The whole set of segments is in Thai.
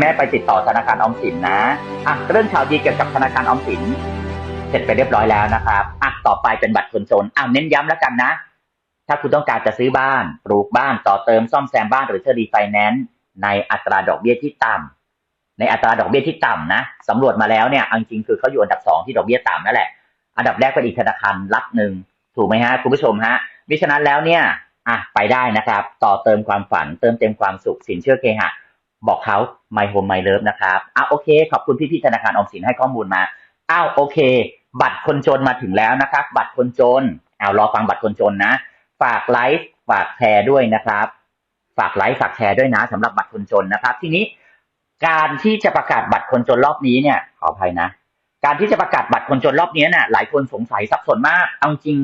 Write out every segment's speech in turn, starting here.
แม่ไปติดต่อธนาคารออมสินนะอะเรื่องข่าวดีเกี่ยวกับธนาคารออมสิน เสร็จไปเรียบร้อยแล้วนะครับอะต่อไปเป็นบัตรคนจนอะเน้นย้ำแล้วกันนะ ถ้าคุณต้องการจะซื้อบ้านปลูกบ้านต่อเติมซ่อมแซมบ้านหรือเทอรีไฟแนนซ์ในอัตราดอกเบี้ยที่ต่ำในอัตราดอกเบี้ยที่ต่ำนะสำรวจมาแล้วเนี่ยจริงๆคือเขาอยู่อันดับสองที่ดอกเบี้ยต่ำนั่นแหละอันดับแรกเป็นอีกธนาคารรัฐหนึ่งถูกไหมฮะคุณผู้ชมฮะมิฉะนั้นแล้วเนี่ยอะไปได้นะครับ ต่อเติมความฝันเติมเต็มความสุขสินเชื่อเคหะ บอกเขา My Home My Love นะครับอะโอเค ขอบคุณพี่ๆธนาคารออมสินให้ข้อมูลมาอ้าวโอเค บัตรคนจนมาถึงแล้วนะครับ บัตรคนจนเอารอฟังบัตรคนจนนะ ฝากไลฟ์ฝากแชร์ด้วยนะครับ ฝากไลฟ์ฝากแชร์ด้วยนะสำหรับบัตรคนจนนะครับ ทีนี้การที่จะประกาศบัตรคนจนรอบนี้เนี่ยขออภัยนะ การที่จะประกาศบัตรคนจนรอบนี้เนี่ยหลายคนสงสัยสับสนมากเอาจริง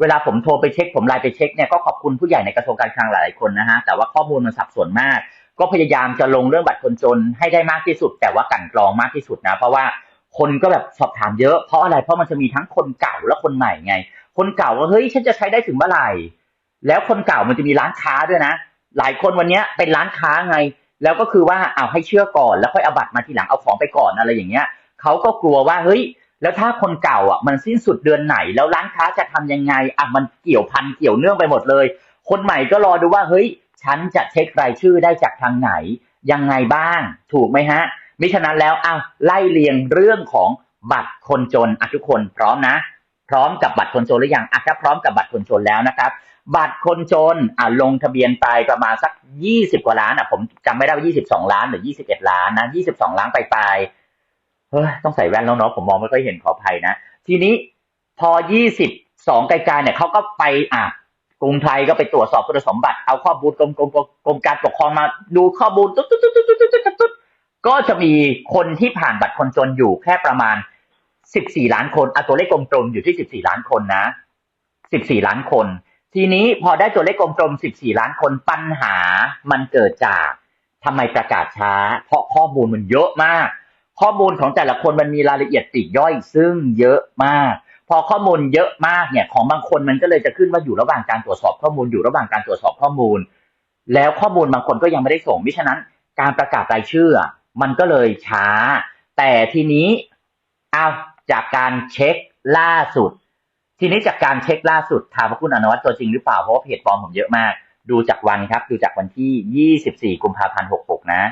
เวลาผมโทรไปเช็คผมไลน์ไปเช็คเนี่ยก็ขอบคุณผู้ใหญ่ในกระทรวงการคลังหลายคนนะฮะแต่ว่าข้อมูลมันสับสนมาก ก็พยายามจะลงเรื่องบัตรคนจนให้ได้มากที่สุด แต่ว่ากันกรองมากที่สุดนะ เพราะว่าคนก็แบบสอบถามเยอะเพราะอะไรเพราะมันจะมีทั้งคนเก่าและคนใหม่ไง คนเก่าว่าเฮ้ยฉันจะใช้ได้ถึงเมื่อไหร่ แล้วคนเก่ามันจะมีร้านค้าด้วยนะ หลายคนวันนี้เป็นร้านค้าไง แล้วก็คือว่าเอาให้เชื่อก่อนแล้วค่อยเอาบัตรมาทีหลังเอาของไปก่อนอะไรอย่างเงี้ยเขาก็กลัวว่าเฮ้ยแล้วถ้าคนเก่าอะมันสิ้นสุดเดือนไหน แล้วร้านค้าจะทำยังไงอะมันเกี่ยวพันเกี่ยวเนื่องไปหมดเลย คนใหม่ก็รอดูว่าเฮ้ย ฉันจะเช็ครายชื่อได้จากทางไหน ยังไงบ้าง ถูกไหมฮะ มิฉะนั้นแล้วอ้าวไล่เรียงเรื่องของบัตรคนจนอะทุกคนพร้อมนะ พร้อมกับบัตรคนจนหรือยังอะถ้าพร้อมกับบัตรคนจนแล้วนะครับ บัตรคนจนอะลงทะเบียนไปประมาณสักยี่สิบกว่าล้านอะผมจำไม่ได้ว่ายี่สิบสองล้านหรือยี่สิบเอ็ดล้านนะยี่สิบสองล้านไปลายๆเฮ้ยต้องใส่แว่นแล้วเนาะผมมองไม่ค่อยเห็นขออภัยนะ ทีนี้พอยี่สิบสองไกลๆเนี่ยเขาก็ไปอะ รุงไทยก็ไปตรวจสอบคุณสมบัติเอาข้อมูลกรมกรมกรมการปกครองมาดูข้อมูลตุ๊ดตุ๊ดตุ๊ดตุ๊ดตุ๊ดตุ๊ดก็จะมีคนที่ผ่านบัตรคนจนอยู่แค่ประมาณสิบสี่ล้านคนเอาตัวเลขกลมๆอยู่ที่สิบสี่ล้านคนนะสิบสี่ล้านคน ทีนี้พอได้ตัวเลขกลมๆ 14 ล้านคนปัญหามันเกิดจากทำไมประกาศช้า เพราะข้อมูลมันเยอะมาก ข้อมูลของแต่ละคนมันมีรายละเอียดปลีกย่อยซึ่งเยอะมาก พอข้อมูลเยอะมากเนี่ยของบางคนมันก็เลยจะขึ้นว่าอยู่ระหว่างการตรวจสอบข้อมูลอยู่ระหว่างการตรวจสอบข้อมูล แล้วข้อมูลบางคนก็ยังไม่ได้ส่งมิฉะนั้นการประกาศรายชื่อ มันก็เลยช้า แต่ทีนี้เอาจากการเช็คล่าสุด ทีนี้จากการเช็คล่าสุดถามว่าคุณอนวัตตัวจริงหรือเปล่าเพราะว่าเพจปลอมผมเยอะมาก ดูจากวันครับ ดูจากวันที่ 24 กุมภาพันธ์ 66 นะ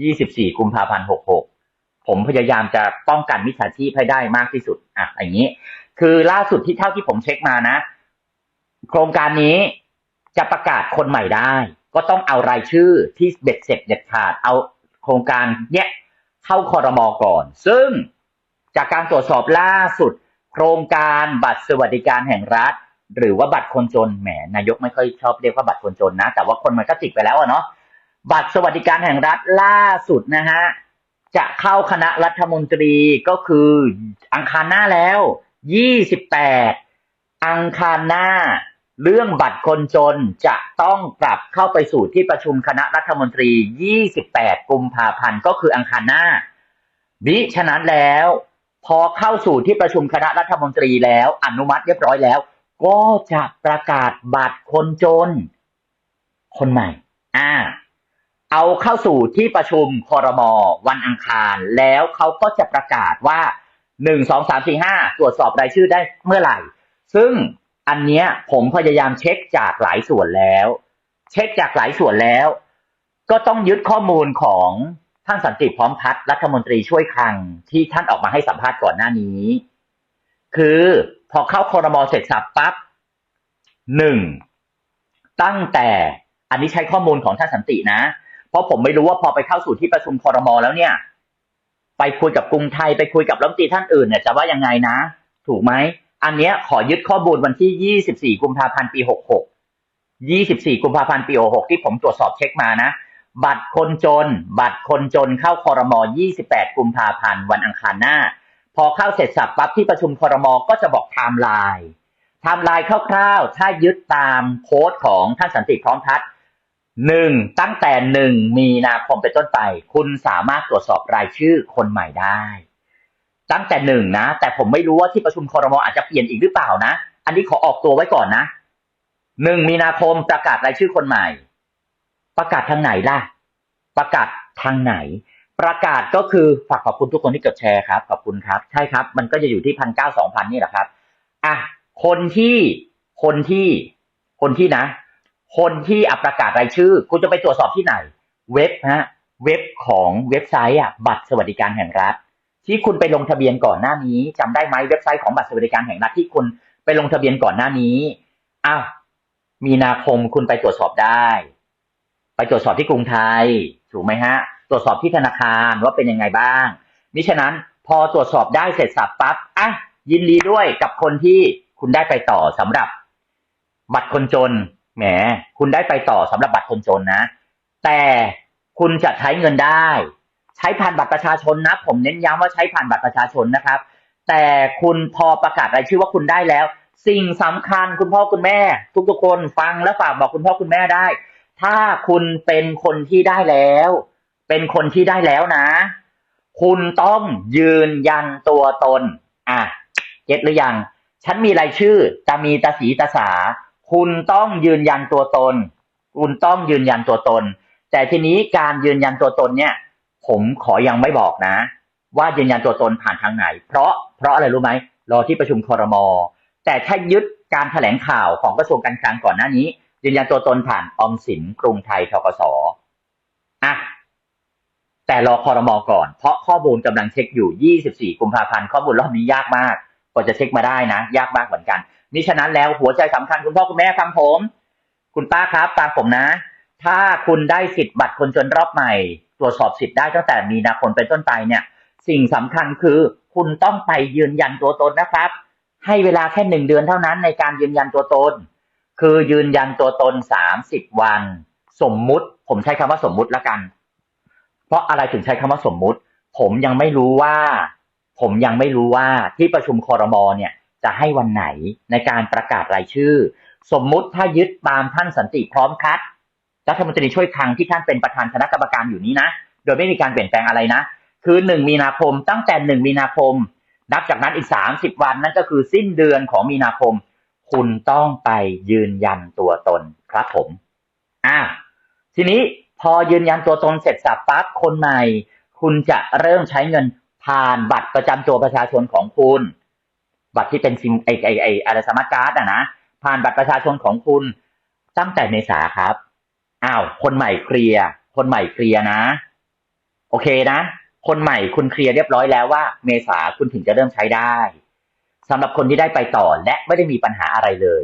24 กุมภาพันธ์ 66 ผมพยายามจะป้องกันมิจฉาชีพให้ได้มากที่สุดอะอย่างนี้ คือล่าสุดที่เท่าที่ผมเช็คมานะ โครงการนี้จะประกาศคนใหม่ได้ ก็ต้องเอารายชื่อที่เบ็ดเสร็จเด็ดขาดเอาโครงการเนี้ยเข้าคอรมอก่อน ซึ่งจากการตรวจสอบล่าสุด โครงการบัตรสวัสดิการแห่งรัฐ หรือว่าบัตรคนจนแหมนายกไม่ค่อยชอบเรียกว่าบัตรคนจนนะ แต่ว่าคนมันก็ติดไปแล้วอะเนาะบัตรสวัสดิการแห่งรัฐล่าสุดนะฮะจะเข้าคณะรัฐมนตรีก็คืออังคารหน้าแล้ว 28อังคารหน้า เรื่องบัตรคนจนจะต้องกลับเข้าไปสู่ที่ประชุมคณะรัฐมนตรี 28 กุมภาพันธ์ก็คืออังคารหน้ามิฉะนั้นแล้ว พอเข้าสู่ที่ประชุมคณะรัฐมนตรีแล้วอนุมัติเรียบร้อยแล้ว ก็จะประกาศบัตรคนจน คนใหม่ อ่า เอาเข้าสู่ที่ประชุมคอรมอวันอังคารแล้วเขาก็จะประกาศว่า หนึ่งสองสามสี่ห้าตรวจสอบรายชื่อได้เมื่อไหร่ ซึ่งอันเนี้ยผมพยายามเช็คจากหลายส่วนแล้ว เช็คจากหลายส่วนแล้ว ก็ต้องยึดข้อมูลของท่านสันติพร้อมพัฒน์รัฐมนตรีช่วยคลังที่ท่านออกมาให้สัมภาษณ์ก่อนหน้านี้ คือพอเข้าคอรมอเสร็จสับปั๊บหนึ่งตั้งแต่อันนี้ใช้ข้อมูลของท่านสันตินะ เพราะผมไม่รู้ว่าพอไปเข้าสู่ที่ประชุมคอรมอแล้วเนี่ย ไปคุยกับกรุงไทยไปคุยกับรัฐมนตรีท่านอื่นเนี่ยจะว่ายังไงนะ ถูกไหมอันเนี้ยขอยึดข้อมูลวันที่ 24 กุมภาพันธ์ปี 66 24 กุมภาพันธ์ปี 66 ที่ผมตรวจสอบเช็คมานะ บัตรคนจน บัตรคนจนเข้าคอรมอ28 กุมภาพันธ์วันอังคารหน้า พอเข้าเสร็จสับปั๊บที่ประชุมคอรมอก็จะบอกไทม์ไลน์ ไทม์ไลน์คร่าวๆ ถ้ายึดตามโค้ดของท่านสันติพร้อมพัฒน์ หนึ่งตั้งแต่หนึ่งมีนาคมเป็นต้นไป คุณสามารถตรวจสอบรายชื่อคนใหม่ได้ ตั้งแต่หนึ่งนะ แต่ผมไม่รู้ว่าที่ประชุมคอรมออาจจะเปลี่ยนอีกหรือเปล่านะ อันนี้ขอออกตัวไว้ก่อนนะหนึ่งมีนาคมประกาศรายชื่อคนใหม่ ประกาศทางไหนล่ะ ประกาศทางไหน ประกาศก็คือฝากขอบคุณทุกคนที่กดแชร์ครับขอบคุณครับ ใช่ครับ มันก็จะอยู่ที่พันเก้าสองพันนี่แหละครับอะคนที่คนที่คนที่นะ คนที่อัประกาศรายชื่อ คุณจะไปตรวจสอบที่ไหน เว็บฮะเว็บของเว็บไซต์อะบัตรสวัสดิการแห่งรัฐ ที่คุณไปลงทะเบียนก่อนหน้านี้จำได้ไหมเว็บไซต์ของบัตรสวัสดิการแห่งรัฐที่คุณไปลงทะเบียนก่อนหน้านี้อ้าวมีนาคมคุณไปตรวจสอบได้ ไปตรวจสอบที่กรุงไทยถูกไหมฮะ ตรวจสอบที่ธนาคารว่าเป็นยังไงบ้างมิฉะนั้นพอตรวจสอบได้เสร็จสับปั๊บอะยินดีด้วยกับคนที่คุณได้ไปต่อสำหรับ บัตรคนจน แหมคุณได้ไปต่อสำหรับบัตรคนจนนะ แต่คุณจะใช้เงินได้ ใช้ผ่านบัตรประชาชนนะ ผมเน้นย้ำว่าใช้ผ่านบัตรประชาชนนะครับ แต่คุณพอประกาศรายชื่อว่าคุณได้แล้ว สิ่งสำคัญคุณพ่อคุณแม่ ทุกๆคนฟังและฝากบอกคุณพ่อคุณแม่ได้ ถ้าคุณเป็นคนที่ได้แล้ว เป็นคนที่ได้แล้วนะ คุณต้องยืนยันตัวตน อะเก็ตหรือยัง ฉันมีรายชื่อตามีตาสีตาสา คุณต้องยืนยันตัวตน คุณต้องยืนยันตัวตน แต่ทีนี้การยืนยันตัวตนเนี่ย ผมขอยังไม่บอกนะ ว่ายืนยันตัวตนผ่านทางไหน เพราะเพราะอะไรรู้ไหมรอที่ประชุมคอรมอแต่ถ้ายึดการแถลงข่าวของกระทรวงการคลังก่อนหน้านี้ ยืนยันตัวตนผ่านออมสินกรุงไทยทกสอะแต่รอคอรมอก่อน เพราะข้อมูลกำลังเช็คอยู่ 24 กุมภาพันธ์ข้อมูลรอบนี้ยากมากกว่าจะเช็คมาได้นะ ยากมากเหมือนกัน มิฉะนั้นแล้วหัวใจสำคัญคุณพ่อคุณแม่ฟังผม คุณป้าครับฟังผมนะ ถ้าคุณได้สิทธิ์บัตรคนจนรอบใหม่ ตรวจสอบสิทธิ์ได้ตั้งแต่มีนาคมเป็นต้นไปเนี่ย สิ่งสำคัญคือคุณต้องไปยืนยันตัวตนนะครับ ให้เวลาแค่หนึ่งเดือนเท่านั้นในการยืนยันตัวตน คือยืนยันตัวตนสามสิบวัน สมมุติ ผมใช้คำว่าสมมุติละกัน เพราะอะไรถึงใช้คำว่าสมมุติ ผมยังไม่รู้ว่า ผมยังไม่รู้ว่าที่ประชุมคอรมอเนี่ย จะให้วันไหนในการประกาศรายชื่อ สมมุติถ้ายึดตามท่านสันติพร้อมคัดรัฐมนตรีช่วยคลังที่ท่านเป็นประธานคณะกรรมการอยู่นี้นะ โดยไม่มีการเปลี่ยนแปลงอะไรนะ คือหนึ่งมีนาคมตั้งแต่หนึ่งมีนาคม นับจากนั้นอีกสามสิบวันนั่นก็คือสิ้นเดือนของมีนาคม คุณต้องไปยืนยันตัวตนครับผมอ่าทีนี้พอยืนยันตัวตนเสร็จสับปั๊บคนใหม่ คุณจะเริ่มใช้เงินผ่านบัตรประจำตัวประชาชนของคุณ บัตรที่เป็นซิมไอไอไออะไรสมาร์ทการ์ดอะนะผ่านบัตรประชาชนของคุณตั้งแต่เมษาครับอ้าวคนใหม่เคลียร์คนใหม่เคลียร์นะ โอเคนะ คนใหม่คุณเคลียร์เรียบร้อยแล้วว่า เมษาคุณถึงจะเริ่มใช้ได้สำหรับคนที่ได้ไปต่อและไม่ได้มีปัญหาอะไรเลย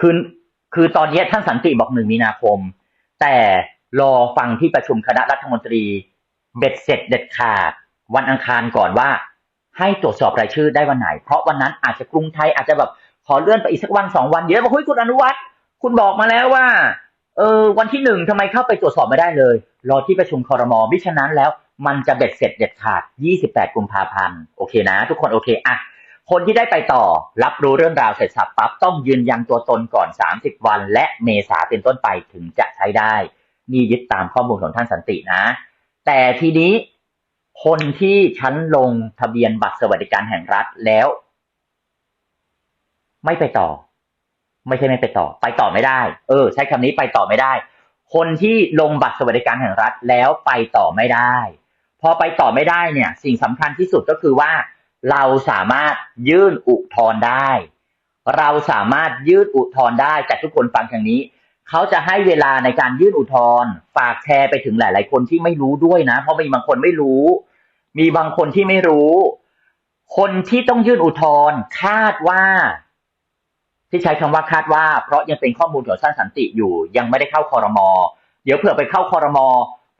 คือคือตอนนี้ท่านสันติบอกหนึ่งมีนาคม แต่รอฟังที่ประชุมคณะรัฐมนตรีเบ็ดเสร็จเด็ดขาด วันอังคารก่อนว่า ให้ตรวจสอบรายชื่อได้วันไหน เพราะวันนั้นอาจจะกรุงไทยอาจจะแบบขอเลื่อนไปอีกสักวันสองวันเดี๋ยวบอกเฮ้ยคุณอนุวัฒน์คุณบอกมาแล้วว่าเออวันที่หนึ่งทำไมเข้าไปตรวจสอบไม่ได้เลย รอที่ประชุมคอรมอมิฉะนั้นแล้ว มันจะเบ็ดเสร็จเด็ดขาด 28 กุมภาพันธ์โอเคนะ ทุกคนโอเคอะคนที่ได้ไปต่อรับรู้เรื่องราวเสร็จสับปั๊บต้องยืนยันตัวตนก่อน 30 วัน และเมษาเป็นต้นไปถึงจะใช้ได้ นี่ยึดตามข้อมูลของท่านสันตินะ แต่ทีนี้ คนที่ฉันลงทะเบียนบัตรสวัสดิการแห่งรัฐแล้ว ไม่ไปต่อ ไม่ใช่ไม่ไปต่อ ไปต่อไม่ได้ เออ ใช้คำนี้ไปต่อไม่ได้ คนที่ลงบัตรสวัสดิการแห่งรัฐแล้วไปต่อไม่ได้ พอไปต่อไม่ได้เนี่ย สิ่งสำคัญที่สุดก็คือว่า เราสามารถยื่นอุทธรณ์ได้ เราสามารถยื่นอุทธรณ์ได้แต่ทุกคนฟังทางนี้เขาจะให้เวลาในการยื่นอุทธรณ์ฝากแชร์ไปถึงหลาย ๆ คนที่ไม่รู้ด้วยนะ เพราะมีบางคนไม่รู้ มีบางคนที่ไม่รู้ คนที่ต้องยื่นอุทธรณ์คาดว่า ที่ใช้คำว่าคาดว่า เพราะยังเป็นข้อมูลของท่านสันติอยู่ ยังไม่ได้เข้าคอรมอเดี๋ยวเผื่อไปเข้าคอรมอ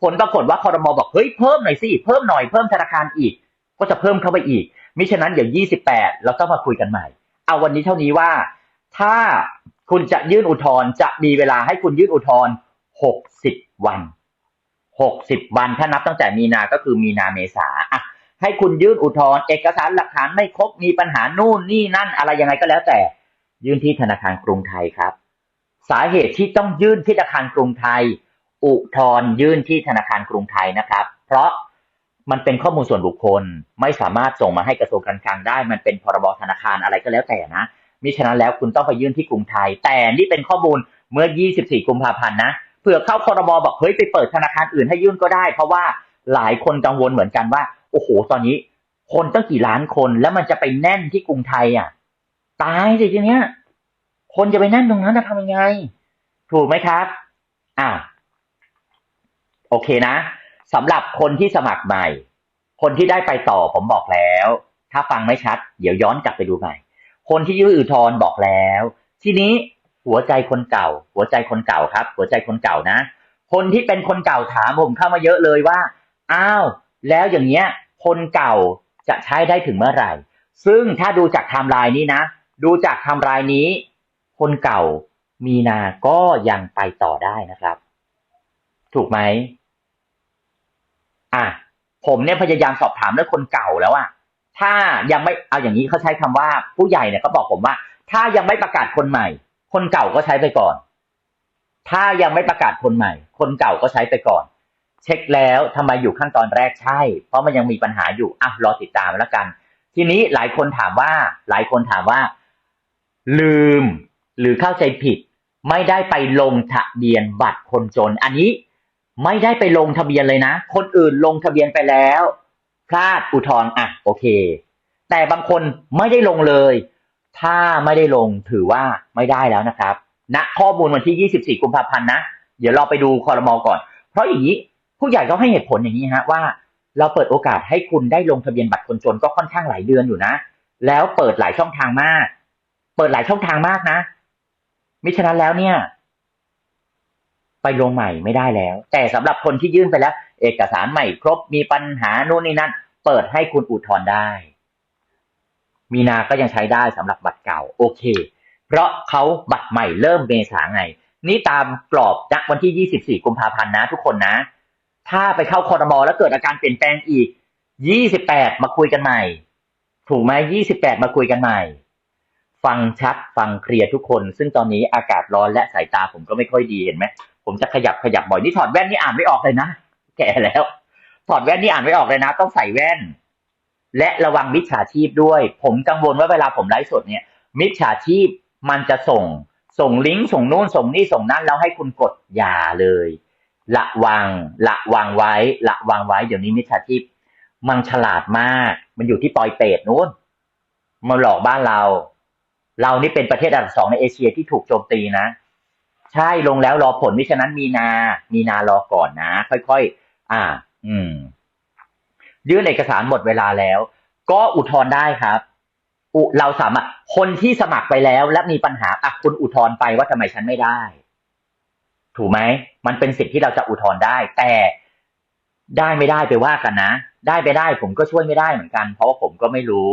ผลปรากฏว่าคอรมอบอกเฮ้ยเพิ่มหน่อยสิเพิ่มหน่อยเพิ่มธนาคารอีก ก็จะเพิ่มเข้าไปอีกมิฉะนั้นเดี๋ยว28เราต้องมาคุยกันใหม่ เอาวันนี้เท่านี้ว่า ถ้าคุณจะยื่นอุทธรณ์จะมีเวลาให้คุณยื่นอุทธรณ์60 วัน 60 วัน ถ้านับตั้งแต่มีนาก็คือมีนาเมษาอะให้คุณยื่นอุทธรณ์เอกสารหลักฐานไม่ครบมีปัญหานู่นนี่นั่นอะไรยังไงก็แล้วแต่ ยื่นที่ธนาคารกรุงไทยครับ สาเหตุที่ต้องยื่นที่ธนาคารกรุงไทย อุทธรณ์ยื่นที่ธนาคารกรุงไทยนะครับ เพราะมันเป็นข้อมูลส่วนบุคคลไม่สามารถส่งมาให้กระทรวงการคลังได้ มันเป็นพรบธนาคารอะไรก็แล้วแต่นะมิฉะนั้นแล้วคุณต้องไปยื่นที่กรุงไทย แต่นี่เป็นข้อมูลเมื่อ 24 กุมภาพันธ์นะ เผื่อเข้าคอรมอบอกเฮ้ยไปเปิดธนาคารอื่นให้ยื่นก็ได้ เพราะว่าหลายคนกังวลเหมือนกันว่า โอ้โห ตอนนี้คนตั้งกี่ล้านคนแล้วมันจะไปแน่นที่กรุงไทยอะ ตายสิทีเนี้ย คนจะไปแน่นตรงนั้นจะทำยังไง ถูกไหมครับอ่าโอเคนะสำหรับคนที่สมัครใหม่ คนที่ได้ไปต่อผมบอกแล้ว ถ้าฟังไม่ชัด เดี๋ยวย้อนกลับไปดูใหม่ คนที่ยื่นอุทธรณ์บอกแล้ว ทีนี้ หัวใจคนเก่า หัวใจคนเก่าครับ หัวใจคนเก่านะ คนที่เป็นคนเก่าถามผมเข้ามาเยอะเลยว่า อ้าว แล้วอย่างเงี้ย คนเก่าจะใช้ได้ถึงเมื่อไหร่ ซึ่งถ้าดูจากไทม์ไลน์นี้นะ ดูจากไทม์ไลน์นี้ คนเก่ามีนาก็ยังไปต่อได้นะครับ ถูกไหมอะผมเนี่ยพยายามสอบถามเรื่องคนเก่าแล้วอะถ้ายังไม่เอาอย่างนี้เขาใช้คำว่าผู้ใหญ่เนี่ยเขาบอกผมว่า ถ้ายังไม่ประกาศคนใหม่ คนเก่าก็ใช้ไปก่อน ถ้ายังไม่ประกาศคนใหม่ คนเก่าก็ใช้ไปก่อน เช็คแล้วทำไมอยู่ขั้นตอนแรกใช่ เพราะมันยังมีปัญหาอยู่อะรอติดตามแล้วกัน ทีนี้หลายคนถามว่า หลายคนถามว่า ลืมหรือเข้าใจผิด ไม่ได้ไปลงทะเบียนบัตรคนจน อันนี้ไม่ได้ไปลงทะเบียนเลยนะ คนอื่นลงทะเบียนไปแล้ว พลาดอุทธรณ์อะโอเค แต่บางคนไม่ได้ลงเลย ถ้าไม่ได้ลงถือว่าไม่ได้แล้วนะครับณนะข้อมูลวันที่ 24 กุมภาพันธ์นะ เดี๋ยวเราไปดูคอรมอก่อน เพราะอย่างนี้ผู้ใหญ่เขาให้เหตุผลอย่างนี้ฮะว่า เราเปิดโอกาสให้คุณได้ลงทะเบียนบัตรคนจนก็ค่อนข้างหลายเดือนอยู่นะ แล้วเปิดหลายช่องทางมาก เปิดหลายช่องทางมากนะ มิฉะนั้นแล้วเนี่ย ไปลงใหม่ไม่ได้แล้ว แต่สำหรับคนที่ยื่นไปแล้ว เอกสารใหม่ครบมีปัญหาโน่นนี่นั่น เปิดให้คุณอุทธรณ์ได้ มีนาก็ยังใช้ได้สำหรับบัตรเก่าโอเค เพราะเขาบัตรใหม่เริ่มเมษาไง นี่ตามกรอบณวันที่ 24 กุมภาพันธ์นะทุกคนนะ ถ้าไปเข้าคอรมอแล้วเกิดอาการเปลี่ยนแปลงอีก 28 มาคุยกันใหม่ ถูกไหม28 มาคุยกันใหม่ ฟังชัดฟังเคลียร์ทุกคน ซึ่งตอนนี้อากาศร้อนและสายตาผมก็ไม่ค่อยดีเห็นไหมผมจะขยับขยับบ่อยนี่ถอดแว่นนี่อ่านไม่ออกเลยนะ แก่แล้ว ถอดแว่นนี่อ่านไม่ออกเลยนะ ต้องใส่แว่น และระวังมิจฉาชีพด้วย ผมกังวลว่าเวลาผมไลฟ์สดเนี่ย มิจฉาชีพมันจะส่ง ส่งลิงก์ส่งนู่นส่งนี่ส่งนั่นแล้วให้คุณกดอย่าเลยระวังระวังไว้ระวังไว้เดี๋ยวนี้มิจฉาชีพ มันฉลาดมาก มันอยู่ที่ปอยเปตนู้นมาหลอกบ้านเรา เรานี่เป็นประเทศอันดับสองในเอเชียที่ถูกโจมตีนะ ใช่ลงแล้วรอผลมิฉะนั้นมีนา มีนารอก่อนนะ ค่อยๆ อ่า อืม ยื่นเอกสารหมดเวลาแล้ว ก็อุทธรณ์ได้ครับอุเราสามารถคนที่สมัครไปแล้วและมีปัญหาอะคุณอุทธรณ์ไปว่าทำไมฉันไม่ได้ ถูกไหมมันเป็นสิทธิ์ที่เราจะอุทธรณ์ได้ แต่ได้ไม่ได้ไปว่ากันนะ ได้ไปได้ผมก็ช่วยไม่ได้เหมือนกัน เพราะว่าผมก็ไม่รู้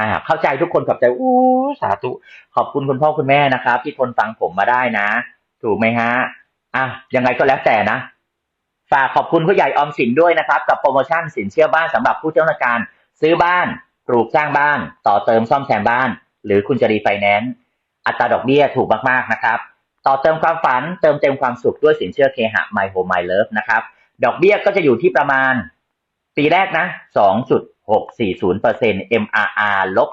อ่า เข้าใจทุกคนขอบใจอู้สาธุขอบคุณคุณพ่อคุณแม่นะครับ ที่ทนฟังผมมาได้นะ ถูกไหมฮะอะยังไงก็แล้วแต่นะ ฝากขอบคุณผู้ใหญ่ออมสินด้วยนะครับ กับโปรโมชั่นสินเชื่อบ้านสำหรับผู้เจ้าหน้าการ ซื้อบ้านปลูกสร้างบ้าน ต่อเติมซ่อมแซมบ้าน หรือคุณจะรีไฟแนนซ์อัตราดอกเบี้ยถูกมากๆนะครับ ต่อเติมความฝันเติมเต็มความสุขด้วยสินเชื่อเคหะ My Home My Love นะครับ ดอกเบี้ยก็จะอยู่ที่ประมาณ ปีแรกนะ 2.640% MRR ลบ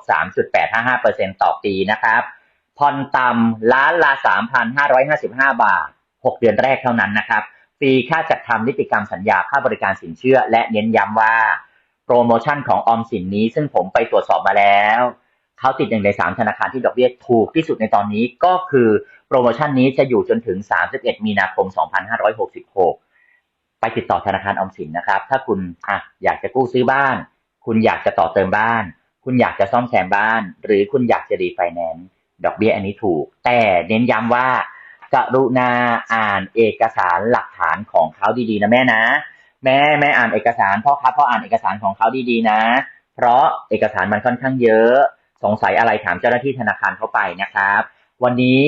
3.855%ต่อปีนะครับผ่อนต่ำล้านละ 3,555 บาท 6 เดือนแรกเท่านั้นนะครับ ฟรีค่าจัดทำนิติกรรมสัญญาค่าบริการสินเชื่อ และเน้นย้ำว่าโปรโมชั่นของออมสินนี้ ซึ่งผมไปตรวจสอบมาแล้วเขาติดหนึ่งในสามธนาคารที่ดอกเบี้ยถูกที่สุดในตอนนี้ก็คือโปรโมชั่นนี้จะอยู่จนถึง 31 มีนาคม 2566 ไปติดต่อธนาคารออมสินนะครับ ถ้าคุณอะอยากจะกู้ซื้อบ้าน คุณอยากจะต่อเติมบ้าน คุณอยากจะซ่อมแซมบ้าน หรือคุณอยากจะรีไฟแนนซ์ดอกเบี้ยอันนี้ถูก แต่เน้นย้ำว่า กรุณาอ่านเอกสารหลักฐานของเขาดีๆนะแม่นะ แม่แม่อ่านเอกสารพ่อครับพ่ออ่านเอกสารของเขาดีๆนะ เพราะเอกสารมันค่อนข้างเยอะ สงสัยอะไรถามเจ้าหน้าที่ธนาคารเข้าไปนะครับ วันนี้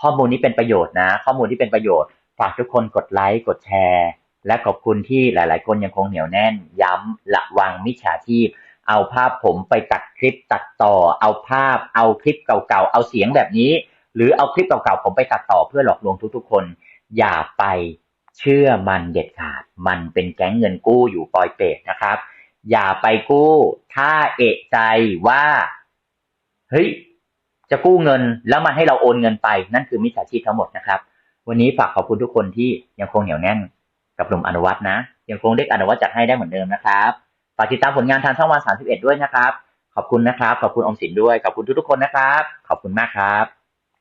ข้อมูลนี้เป็นประโยชน์นะ ข้อมูลที่เป็นประโยชน์ฝากทุกคนกดไลค์กดแชร์ และขอบคุณที่หลาย ๆ คนยังคงเหนียวแน่น ย้ำระวังมิจฉาชีพ เอาภาพผมไปตัดคลิปตัดต่อ เอาภาพ เอาคลิปเก่าๆ เอาเสียงแบบนี้ หรือเอาคลิปเก่าๆผมไปตัดต่อเพื่อหลอกลวงทุกๆคน อย่าไปเชื่อมันเด็ดขาด มันเป็นแก๊งเงินกู้อยู่ปอยเปตนะครับ อย่าไปกู้ ถ้าเอะใจว่า เฮ้ย จะกู้เงินแล้วมันให้เราโอนเงินไป นั่นคือมิจฉาชีพทั้งหมดนะครับ วันนี้ฝากขอบคุณทุกคนที่ยังคงเหนียวแน่นกับหนุ่มอนุวัฒนะยังคงเด็กอนุวัฒน์จัดให้ได้เหมือนเดิมนะครับฝากติดตามผลงานทางช่องวันสามสิบเอ็ด้วยนะครับ ขอบคุณนะครับ ขอบคุณอมสินด้วย ขอบคุณทุกๆคนนะครับ ขอบคุณมากครับ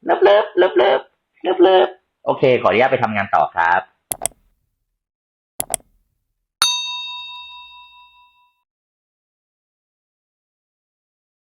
เลิฟเลิฟเลิฟเลิฟเลิฟเโอเค ขออนุญาตไปทำงานต่อครับ